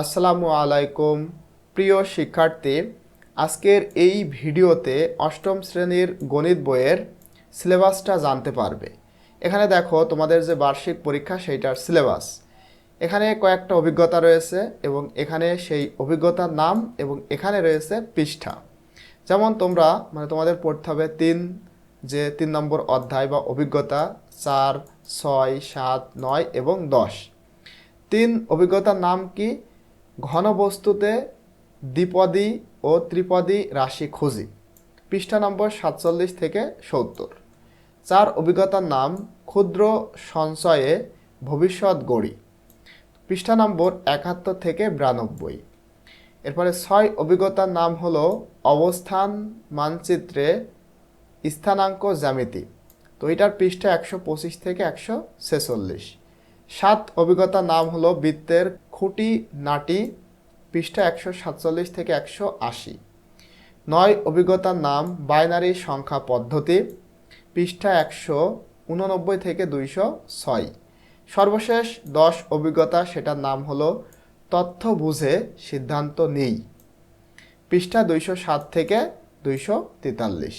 আসসালামু আলাইকুম। প্রিয় শিক্ষার্থী, আজকের এই ভিডিওতে অষ্টম শ্রেণির গণিত বইয়ের সিলেবাসটা জানতে পারবে। এখানে দেখো তোমাদের যে বার্ষিক পরীক্ষা সেইটার সিলেবাস। এখানে কয়েকটা অভিজ্ঞতা রয়েছে এবং এখানে সেই অভিজ্ঞতার নাম এবং এখানে রয়েছে পৃষ্ঠা। যেমন তোমরা মানে তোমাদের পড়তে হবে তিন, যে তিন নম্বর অধ্যায় বা অভিজ্ঞতা চার, ছয়, সাত, নয় এবং দশ। তিন অভিজ্ঞতার নাম কি? ঘনবস্তুতে দ্বিপদী ও ত্রিপদী রাশি খুঁজি। পৃষ্ঠা নম্বর সাতচল্লিশ থেকে সত্তর। চার অভিজ্ঞতার নাম ক্ষুদ্র সঞ্চয়ে ভবিষ্যৎ গড়ি। পৃষ্ঠা নম্বর একাত্তর থেকে বিরানব্বই। এরপরে ছয় অভিজ্ঞতার নাম হলো অবস্থান, মানচিত্রে স্থানাঙ্ক, জ্যামিতি। তো এটার পৃষ্ঠা একশো পঁচিশ থেকে একশো ছেচল্লিশ। সাত অভিজ্ঞতার নাম হলো বৃত্তের খুঁটি, নাটি, পৃষ্ঠা একশো সাতচল্লিশ থেকে একশো আশি। নয়, অভিজ্ঞতার নাম, বাইনারি সংখ্যা পদ্ধতি, পৃষ্ঠা একশো উননব্বই থেকে দুইশো ছয়। সর্বশেষ দশ অভিজ্ঞতা, সেটার নাম হলো তথ্য বুঝে সিদ্ধান্ত নেই। পৃষ্ঠা দুইশো সাত থেকে দুইশো তেতাল্লিশ।